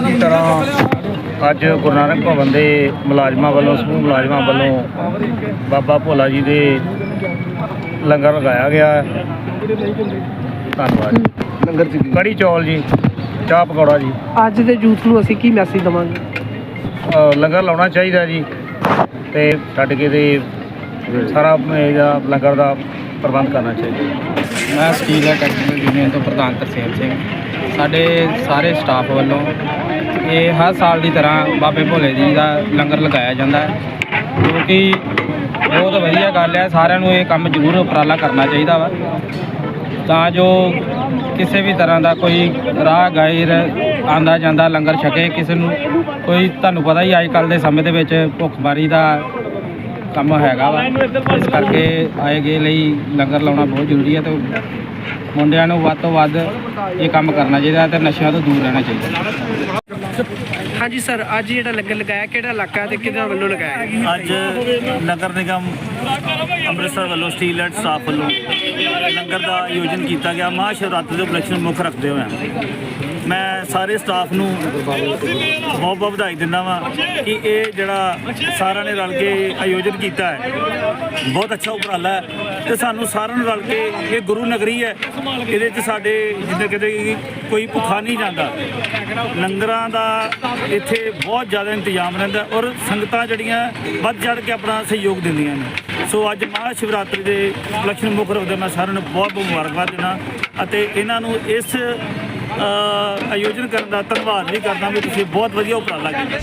ਦੀ ਤਰ੍ਹਾਂ ਅੱਜ ਗੁਰੂ ਨਾਨਕ ਭਵਨ ਦੇ ਮੁਲਾਜ਼ਮਾਂ ਵੱਲੋਂ ਸਮੂਹ ਮੁਲਾਜ਼ਮਾਂ ਵੱਲੋਂ ਬਾਬਾ ਭੋਲਾ ਜੀ ਦੇ ਲੰਗਰ ਲਗਾਇਆ ਗਿਆ ਹੈ। ਧੰਨਵਾਦ ਜੀ। ਲੰਗਰ ਚ ਕੜੀ ਚੌਲ ਜੀ ਚਾਹ ਪਕੌੜਾ ਜੀ। ਅੱਜ ਦੇ ਯੂਥ ਨੂੰ ਅਸੀਂ ਕੀ ਮੈਸੇਜ ਦਵਾਂਗੇ? ਅ, ਲੰਗਰ ਲਾਉਣਾ ਚਾਹੀਦਾ ਜੀ। ਤੇ ਛੱਡ ਕੇ ਤੇ ਸਾਰਾ ਇਹਦਾ ਲੰਗਰ ਦਾ ਪ੍ਰਬੰਧ ਕਰਨਾ ਚਾਹੀਦਾ। ਮੈਂ ਸਟੀਲ ਐਂਡ ਟੈਕਨੀਕਲ ਯੂਨੀਅਨ ਤੋਂ ਪ੍ਰਧਾਨ ਤਰਸੇਮ ਸਿੰਘ। ਸਾਡੇ ਸਾਰੇ ਸਟਾਫ ਵੱਲੋਂ ਇਹ ਹਰ ਸਾਲ ਦੀ ਤਰ੍ਹਾਂ ਬਾਬੇ ਭੋਲੇ ਜੀ ਦਾ ਲੰਗਰ ਲਗਾਇਆ ਜਾਂਦਾ ਹੈ। ਜੋ ਕਿ ਬਹੁਤ ਵਧੀਆ ਗੱਲ ਹੈ, ਸਾਰਿਆਂ ਨੂੰ ਇਹ ਕੰਮ ਜ਼ਰੂਰ ਉਪਰਾਲਾ ਕਰਨਾ ਚਾਹੀਦਾ ਵਾ। ਤਾਂ ਜੋ ਕਿਸੇ ਵੀ ਤਰ੍ਹਾਂ ਦਾ ਕੋਈ ਰਾਹ ਗਾਇਰ ਆਂਦਾ ਜਾਂਦਾ, ਲੰਗਰ ਛਕੇ, ਕਿਸੇ ਨੂੰ ਕੋਈ ਤੁਹਾਨੂੰ ਪਤਾ ਹੀ ਅੱਜ ਕੱਲ ਦੇ ਸਮੇਂ ਦੇ ਵਿੱਚ ਭੁੱਖਮਾਰੀ ਦਾ ਕੰਮ ਹੈਗਾ ਵਾ। ਇਸ ਕਰਕੇ ਆਏ ਗਏ ਲਈ ਲੰਗਰ ਲਾਉਣਾ ਬਹੁਤ ਜ਼ਰੂਰੀ ਹੈ ਤੇ ਮੁੰਡਿਆਂ ਨੂੰ ਵੱਧ ਤੋਂ ਵੱਧ ਇਹ ਕੰਮ ਕਰਨਾ ਚਾਹੀਦਾ ਤੇ ਨਸ਼ਿਆਂ ਤੋਂ ਦੂਰ ਰਹਿਣਾ ਚਾਹੀਦਾ। ਹਾਂਜੀ ਸਰ, ਅੱਜ ਜਿਹੜਾ ਲੰਗਰ ਲਗਾਇਆ, ਕਿਹੜਾ ਇਲਾਕਾ ਤੇ ਕਿਹਨਾਂ ਵੱਲੋਂ ਲਗਾਇਆ ਗਿਆ? ਅੱਜ ਨਗਰ ਨਿਗਮ ਅੰਮ੍ਰਿਤਸਰ ਵੱਲੋਂ ਸਟੀਲ ਐਂਡ ਸਟਾਫ ਵੱਲੋਂ ਲੰਗਰ ਦਾ ਆਯੋਜਨ ਕੀਤਾ ਗਿਆ ਮਹਾਂ ਸ਼ਿਵਰਾਤਰੀ ਦੇ ਉਪਲਕਸ਼ ਨੂੰ ਮੁੱਖ ਰੱਖਦੇ ਹੋਏ ਮੈਂ ਸਾਰੇ ਸਟਾਫ ਨੂੰ ਬਹੁਤ ਬਹੁਤ ਵਧਾਈ ਦਿੰਦਾ ਵਾਂ ਕਿ ਇਹ ਜਿਹੜਾ ਸਾਰਿਆਂ ਨੇ ਰਲ ਕੇ ਆਯੋਜਨ ਕੀਤਾ ਹੈ, ਬਹੁਤ ਅੱਛਾ ਉਪਰਾਲਾ ਹੈ ਤੇ ਸਾਨੂੰ ਸਾਰਿਆਂ ਨੂੰ ਰਲ ਕੇ, ਇਹ ਗੁਰੂ ਨਗਰੀ ਹੈ, ਇਹਦੇ 'ਚ ਸਾਡੇ ਜਿੱਦਾਂ ਕਿਤੇ ਕੋਈ ਭੁੱਖਾ ਨਹੀਂ ਜਾਂਦਾ। ਲੰਗਰਾਂ ਦਾ ਇੱਥੇ ਬਹੁਤ ਜ਼ਿਆਦਾ ਇੰਤਜ਼ਾਮ ਰਹਿੰਦਾ ਔਰ ਸੰਗਤਾਂ ਜਿਹੜੀਆਂ ਵੱਧ ਚੜ ਕੇ ਆਪਣਾ ਸਹਿਯੋਗ ਦਿੰਦੀਆਂ ਨੇ। ਸੋ ਅੱਜ ਮਹਾ ਸ਼ਿਵਰਾਤਰੀ ਦੇ ਉਪਲਕਸ਼ ਮੁੱਖ ਰੱਖਦੇ ਮੈਂ ਸਾਰਿਆਂ ਨੂੰ ਬਹੁਤ ਬਹੁਤ ਮੁਬਾਰਕਬਾਦ ਦਿੰਦਾ ਅਤੇ ਇਹਨਾਂ ਨੂੰ ਇਸ ਆਯੋਜਨ ਕਰਨ ਦਾ ਧੰਨਵਾਦ ਵੀ ਕਰਦਾ ਵੀ ਤੁਸੀਂ ਬਹੁਤ ਵਧੀਆ ਉਪਰਾਲਾ ਕੀਤਾ।